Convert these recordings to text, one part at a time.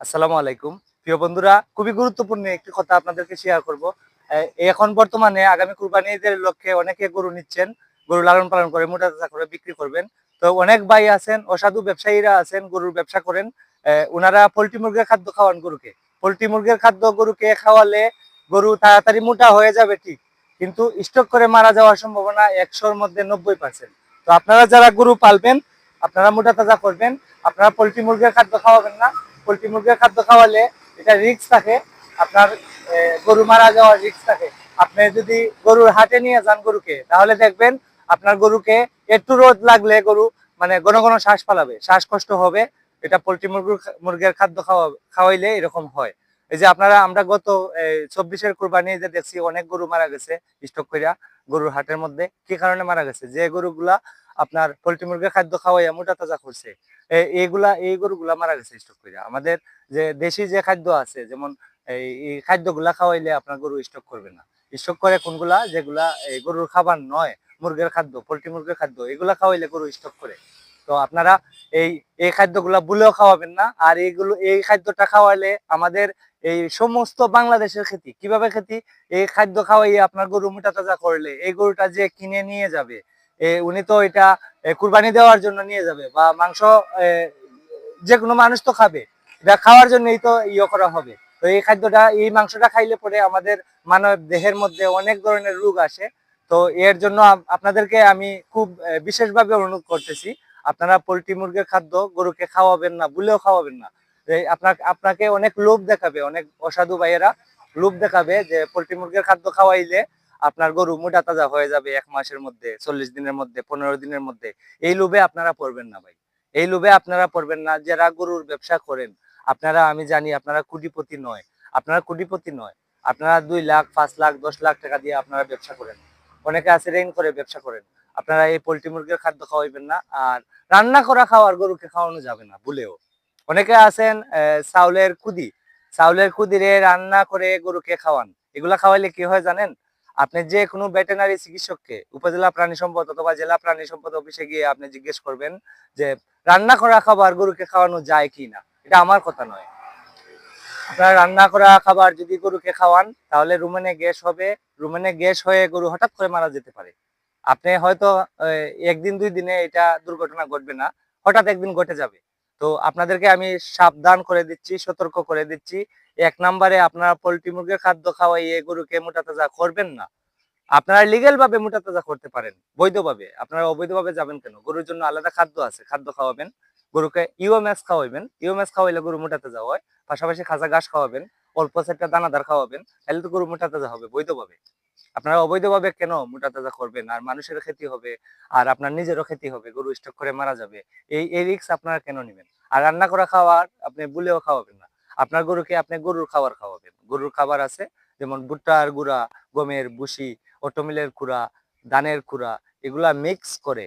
আসসালামু আলাইকুম। প্রিয় বন্ধুরা, খুবই গুরুত্বপূর্ণ একটি কথা আপনাদেরকে শেয়ার করব। এখন বর্তমানে আগামী কুরবানি ঈদের লক্ষ্যে অনেকে গরু নিচ্ছেন, গরু লালন পালন করে, মোটা তাজা করে বিক্রি করবেন। তো অনেক ভাই আছেন, অসাধু ব্যবসায়ীরা আছেন, গরুর ব্যবসা করেন। ওনারা পোলট্রি মুরগির খাদ্য খাওয়ান গরুকে। পোলট্রি মুরগির খাদ্য গরুকে খাওয়ালে গরু তাড়াতাড়ি মোটা হয়ে যাবে ঠিক, কিন্তু স্টক করে মারা যাওয়ার সম্ভাবনা একশোর মধ্যে নব্বই পার্সেন্ট তো আপনারা যারা গরু পালবেন, আপনারা মোটা তাজা করবেন, আপনারা পোলট্রি মুরগির খাদ্য খাওয়াবেন না। পোলট্রি মুরগির খাদ্য খাওয়ালে এটা রিস্ক থাকে। আপনার গরু মারা যাওয়ার রিস্ক থাকে। আপনি যদি গরুর হাটে নিয়ে যান গরুকে, তাহলে দেখবেন আপনার গরুকে একটু রোদ লাগলে গরু মানে ঘন ঘন শ্বাস পালাবে শ্বাসকষ্ট হবে। এটা পোলট্রি মুরগির মুরগির খাদ্য খাওয়া, খাওয়াইলে এরকম হয়। এই যে আপনারা, আমরা গত চব্বিশের কোরবানি যে দেখছি, অনেক গরু মারা গেছে, স্টক করিয়া গরুর হাটের মধ্যে কি কারণে মারা গেছে? যে গরুগুলা আপনার পোলট্রি মুরগির খাদ্য খাওয়াইয়া মোটা তাজা করছে এইগুলা এই গরুগুলা মারা গেছে স্টক করিয়া আমাদের যে দেশি যে খাদ্য আছে, যেমন এই খাদ্যগুলা খাওয়াইলে আপনার গরু স্টক করবে না। স্টক করে কোনগুলা? যেগুলা এই গরুর খাবার নয়, মুরগির খাদ্য, পোলট্রি মুরগির খাদ্য, এগুলা খাওয়াইলে গরু স্টক করে। তো আপনারা এই এই খাদ্যগুলা ভুলেও খাওয়াবেন না। আর এইগুলো, এই খাদ্যটা খাওয়ালে আমাদের এই সমস্ত বাংলাদেশের ক্ষতি কীভাবে ক্ষতি এই খাদ্য খাওয়াইয়ে আপনার গরু মোটা তাজা করলে, এই গরুটা যে কিনে নিয়ে যাবে উনি তো এটা কুরবানি দেওয়ার জন্য নিয়ে যাবে বা মাংস যে কোনো মানুষ তো খাবে। এটা খাওয়ার জন্যই তো ইয়ে করা হবে। তো এই খাদ্যটা, এই মাংসটা খাইলে পরে আমাদের মানব দেহের মধ্যে অনেক ধরনের রোগ আসে। তো এর জন্য আপনাদেরকে আমি খুব বিশেষভাবে অনুরোধ করতেছি, আপনারা পোলট্রি মুরগির খাদ্য গরুকে খাওয়াবেন না, ভুলেও খাওয়াবেন না। আপনার আপনাকে অনেক লোভ দেখাবে, অনেক অসাধু ভাইয়েরা লোভ দেখাবে যে পোলট্রি মুরগির খাদ্য খাওয়াইলে আপনার গরু মোটা তাজা হয়ে যাবে এক মাসের মধ্যে, চল্লিশ দিনের মধ্যে, পনেরো দিনের মধ্যে। এই লোভে আপনারা পড়বেন না ভাই। এই লোভে আপনারা পড়বেন না। যারা গরুর ব্যবসা করেন, আপনারা আমি জানি আপনারা কোটিপতি নয়। আপনারা কোটিপতি নয়। আপনারা দুই লাখ, পাঁচ লাখ, দশ লাখ টাকা দিয়ে আপনারা ব্যবসা করেন। অনেকে আছে রেন করে ব্যবসা করেন। আপনারা এই পোলট্রি মুরগির খাদ্য খাওয়াইবেন না। আর রান্না করা খাওয়ার গরুকে খাওয়ানো যাবে না, ভুলেও। অনেকে আছেন চাউলের কুদি চাউলের কুদিরে রান্না করে গরুকে খাওয়ান। এগুলা খাওয়াইলে কি হয় জানেন? আপনি যে কোনো ভেটেনারি চিকিৎসককে, উপজেলা প্রাণী সম্পদ অথবা জেলা প্রাণী সম্পদ অফিসে গিয়ে আপনি জিজ্ঞেস করবেন যে, রান্না করা খাবার গরুকে খাওয়ানো যায় কি না? এটা আমার কথা নয়। আপনারা রান্না করা খাবার যদি গরুকে খাওয়ান, তাহলে রুমেনে গ্যাস হবে। রুমেনে গ্যাস হয়ে গরু হঠাৎ করে মারা যেতে পারে। আপনি হয়তো একদিন, দুই দিনে এটা দুর্ঘটনা ঘটবে না। হঠাৎ একদিন ঘটে যাবে। তো আপনাদেরকে আমি সাবধান করে দিচ্ছি, সতর্ক করে দিচ্ছি। এক নম্বরে আপনারা পোলট্রি মুরগির খাদ্য খাওয়াইয়ে গরুকে মোটা তাজা করবেন না। আপনারা লিগেল ভাবে মোটা তাজা করতে পারেন, বৈধভাবে। আপনারা অবৈধভাবে যাবেন কেন? গরুর জন্য আলাদা খাদ্য আছে, খাদ্য খাওয়াবেন। গরুকে ইউএমএস খাওয়াইবেন। ইউএমএস খাওয়াইলে গরু মোটা তাজা হয়। পাশাপাশি খাঁচা ঘাস খাওয়াবেন। অল্প সেটা দানাদার খাওয়াবেন। তাহলে তো গরু মোটা তাজা হবে বৈধভাবে। আপনারা অবৈধভাবে কেন মোটা তাজা করবেন? আর মানুষের ক্ষতি হবে, আর আপনার নিজেরও ক্ষতি হবে, গরু স্টক করে মারা যাবে। এই এই রিক্স আপনারা কেন নেবেন? আর রান্না করা খাবার আপনি বুলেও খাওয়াবেন না। আপনার গরুকে আপনি গরুর খাবার খাওয়াবেন। গরুর খাবার আছে যেমন ভুট্টার গুঁড়া, গমের বুসি অটোমিলের কুড়া ধানের কুড়া এগুলা মিক্স করে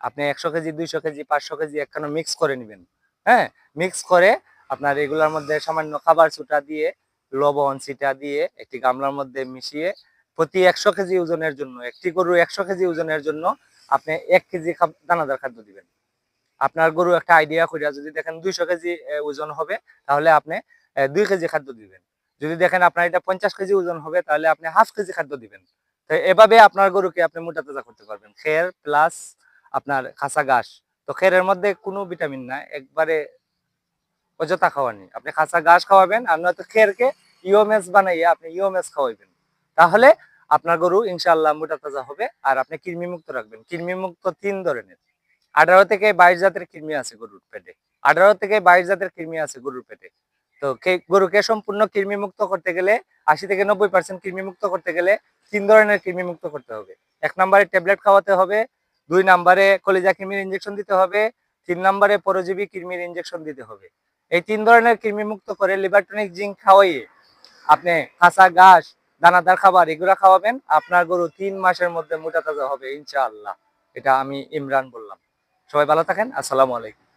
আপনি একশো কেজি, দুইশো কেজি, পাঁচশো কেজি একখানা মিক্স করে নেবেন। হ্যাঁ? মিক্স করে আপনার এগুলার মধ্যে সামান্য খাবার ছুটা দিয়ে, লবণ, ছিটা দিয়ে একটি গামলার মধ্যে মিশিয়ে প্রতি একশো কেজি ওজনের জন্য, একটি গরু একশো কেজি ওজনের জন্য আপনি এক কেজি দানাদার খাদ্য দিবেন। আপনার গরু একটা আইডিয়া করিয়া যদি দেখেন দুইশো কেজি ওজন হবে, তাহলে আপনি দুই কেজি খাদ্য দিবেন। যদি দেখেন আপনার এটা পঞ্চাশ কেজি ওজন হবে, তাহলে আপনি হাফ কেজি খাদ্য দিবেন। তো এভাবে আপনার গরুকে আপনি মোটা তাজা করতে পারবেন। খের প্লাস আপনার খাসা ঘাস। তো খেরের মধ্যে কোনো ভিটামিন না একবারে অযথা খাওয়ানি। আপনি খাসা ঘাস খাওয়াবেন, আর নয়তো খেরকে ইওমেস বানাইয়া আপনি ইওমেস খাওয়াইবেন। তাহলে আপনার গরু ইনশাআল্লাহ মোটা তাজা হবে, আর আপনি কৃমি মুক্ত রাখবেন। কৃমি মুক্ত তিন ধরনের। আঠারো থেকে বাইশ জাতের কৃমি আছে গরুর পেটে। আঠারো থেকে বাইশ জাতের কৃমি আছে গরুর পেটে। তো গরুকে সম্পূর্ণ কৃমি মুক্ত করতে গেলে, আশি থেকে নব্বই পার্সেন্ট কৃমি মুক্ত করতে গেলে তিন ধরনের কৃমি মুক্ত করতে হবে। এক নম্বরে ট্যাবলেট খাওয়াতে হবে, দুই নম্বরে কলিজা কৃমির ইঞ্জেকশন দিতে হবে, তিন নম্বরে পরজীবী কৃমির ইঞ্জেকশন দিতে হবে। এই তিন ধরনের কৃমি মুক্ত করে লিভারটনিক জিঙ্ক খাওয়াইয়ে আপনি কাঁচা ঘাস দানাদার খাবার এগুলো খাওয়াবেন, আপনার গরু তিন মাসের মধ্যে মোটা তাজা হবে, ইনশাআল্লাহ। এটা আমি ইমরান বললাম। সবাই ভালো থাকেন, আসসালামু আলাইকুম।